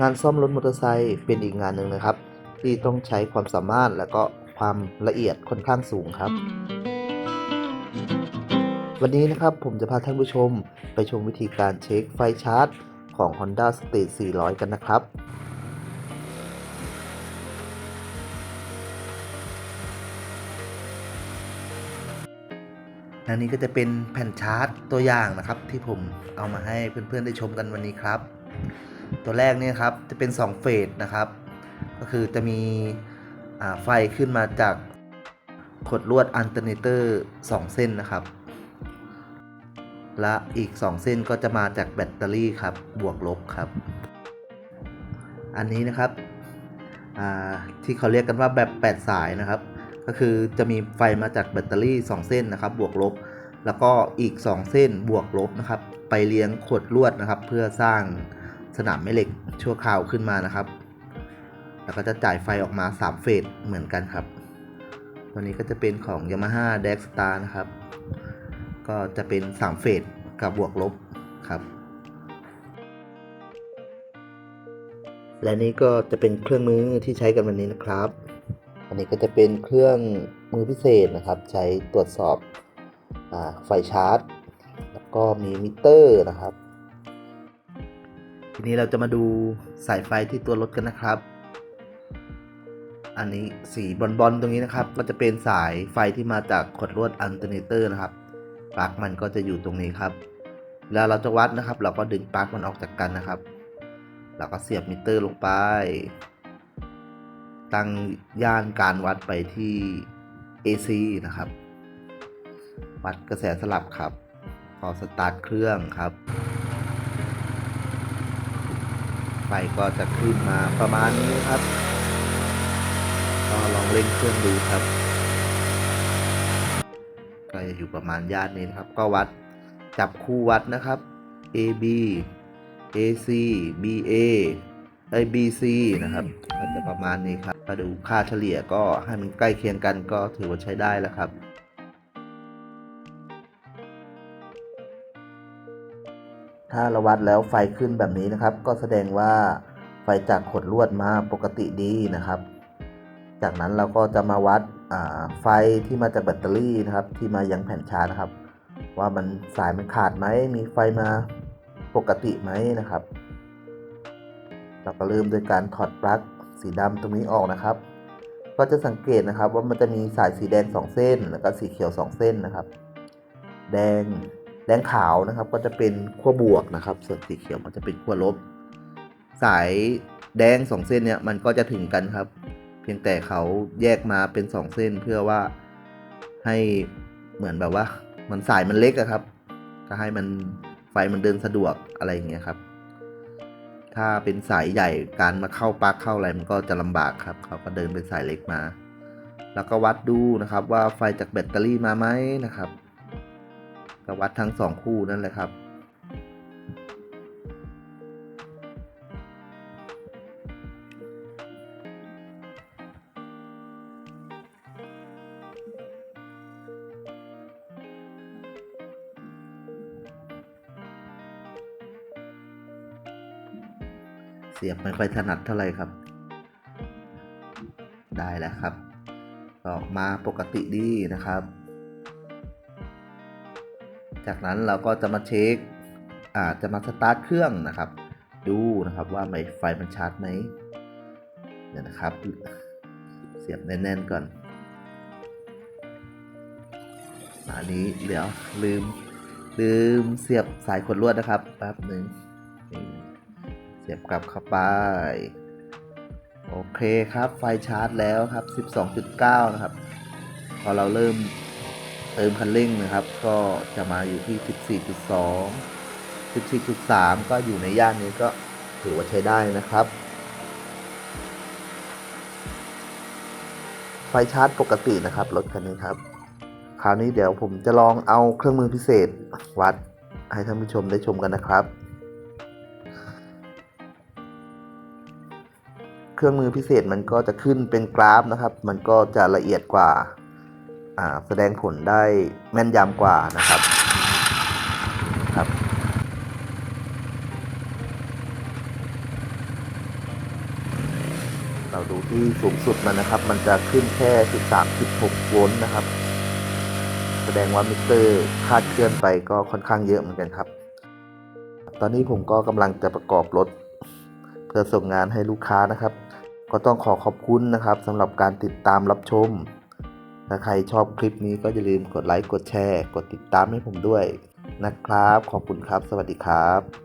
งานซ่อมรถมอเตอร์ไซค์เป็นอีกงานหนึ่งนะครับ ที่ต้องใช้ความสามารถและก็ความละเอียดค่อนข้างสูงครับ วันนี้นะครับผมจะพาท่านผู้ชมไปชมวิธีการเช็คไฟชาร์จ ของ Honda Stage 400 กันนะครับและนี่ก็จะเป็นแผ่นชาร์จตัวอย่างนะครับ ที่ผมเอามาให้เพื่อนๆได้ชมกันวันนี้ครับ ตัวแรกนี่ครับจะเป็น2เฟสนะครับ ก็คือจะมีไฟขึ้นมาจากขดลวดอันเทอร์เนเตอร์2เส้นนะครับ และอีก 2 เส้นก็จะมาจากแบตเตอรี่ครับ บวกลบครับ อันนี้นะครับที่เขาเรียกกันว่าแบบ8สายนะครับ ก็คือจะมีไฟมาจากแบตเตอรี่ 2 เส้นนะครับ บวกลบ แล้วก็อีก 2 เส้นบวกลบนะครับ ไปเลี้ยงขดลวดนะครับ เพื่อสร้าง สนามแม่เหล็กชั่วคราวขึ้นมานะครับ แล้วก็จะจ่ายไฟออกมา 3 เฟสเหมือนกันครับตัวนี้ก็จะเป็นของ Yamaha d e x t a r นะครับ ก็จะเป็น 3 เฟสกับบวกลบครับ และนี่ก็จะเป็นเครื่องมือที่ใช้กันวันนี้นะครับ อันนี้ก็จะเป็นเครื่องมือพิเศษนะครับ ใช้ตรวจสอบอไฟชาร์จ แล้วก็มีมิเตอร์นะครับ ทีนี้เราจะมาดูสายไฟที่ตัวรถกันนะครับ อันนี้สีบอลบอลๆตรงนี้นะครับ ก็จะเป็นสายไฟที่มาจากขดลวดอันเทอร์เนเตอร์นะครับปลั๊กมันก็จะอยู่ตรงนี้ครับแล้วเราจะวัดนะครับ เราก็ดึงปลั๊กมันออกจากกันนะครับ เราก็เสียบมิเตอร์ลงไป ตั้งย่านการวัดไปที่ AC นะครับ วัดกระแสสลับครับพอสตาร์ทเครื่องครับ ไฟก็จะขึ้นมาประมาณนี้ครับ ก็ลองเร่งเครื่องดูครับก็จะอยู่ประมาณย่านนี้นะครับ ก็วัดจับคู่วัดนะครับ AB AC BA ไอ้ BC นะครับก็จะประมาณนี้ครับมาดูค่าเฉลี่ยก็ให้มันใกล้เคียงกันก็ถือว่าใช้ได้แล้วครับ ถ้าเราวัดแล้วไฟขึ้นแบบนี้นะครับ ก็แสดงว่าไฟจากขดลวดมาปกติดีนะครับ จากนั้นเราก็จะมาวัดไฟที่มาจากแบตเตอรี่นะครับ ที่มายังแผ่นชาร์จนะครับ ว่ามันสายมันขาดไหมมีไฟมาปกติไหมนะครับ เราก็เริ่มโดยการถอดปลั๊กสีดำตรงนี้ออกนะครับ ก็จะสังเกตนะครับว่ามันจะมีสายสีแดง 2 เส้น แล้วก็สีเขียว 2 เส้นนะครับ แดง แดงขาวนะครับก็จะเป็นขั้วบวกนะครับ ส่วนสีเขียวมันจะเป็นขั้วลบ สายแดง2เส้นเนี่ยมันก็จะถึงกันครับ เพียงแต่เขาแยกมาเป็น2เส้นเพื่อว่าให้เหมือนแบบว่า มันสายมันเล็กอะครับ ก็ให้มันไฟมันเดินสะดวกอะไรอย่างเงี้ยครับ ถ้าเป็นสายใหญ่การมาเข้าปลั๊กเข้าอะไรมันก็จะลำบากครับ เขาก็เดินเป็นสายเล็กมา แล้วก็วัดดูนะครับว่าไฟจากแบตเตอรี่มาไหมนะครับ ก็วัดทั้งสองคู่นั่นแหละครับ เสียบไม่ค่อยถนัดเท่าไหร่ครับ ได้แล้วครับ ออกมาปกติดีนะครับ จากนั้นเราก็จะมาเช็คอาจจะมาสตาร์ทเครื่องนะครับ ดูนะครับว่าไมไฟมันชาร์จไหมเดี๋ยนะครับ เสียบแน่นๆก่อนอันนี้เดี๋ยวลืมลืมเสียบสายขดลวดนะครับแป๊บหนึ่งเสียบกลับเข้าไป โอเคครับไฟชาร์จแล้วครับ 12.9 นะครับ พอเราเริ่ม เติมคันเร่งนะครับ ก็จะมาอยู่ที่ 14.2 14.3 ก็อยู่ในย่านนี้ก็ถือว่าใช้ได้นะครับ ไฟชาร์จปกตินะครับรถคันนี้ครับ คราวนี้เดี๋ยวผมจะลองเอาเครื่องมือพิเศษวัดให้ท่านผู้ชมได้ชมกันนะครับ เครื่องมือพิเศษมันก็จะขึ้นเป็นกราฟนะครับ มันก็จะละเอียดกว่าอ่า แสดงผลได้แม่นยำกว่านะครับครับ เราดูที่สูงสุดมันนะครับ มันจะขึ้นแค่ 13.6 โวลต์นะครับ แสดงว่ามิเตอร์คาดเคลื่อนไปก็ค่อนข้างเยอะเหมือนกันครับ ตอนนี้ผมก็กำลังจะประกอบรถ เพื่อส่งงานให้ลูกค้านะครับ ก็ต้องขอขอบคุณนะครับสำหรับการติดตามรับชม ถ้าใครชอบคลิปนี้ก็อย่าลืมกดไลค์ กดแชร์ กดติดตามให้ผมด้วยนะครับ ขอบคุณครับ สวัสดีครับ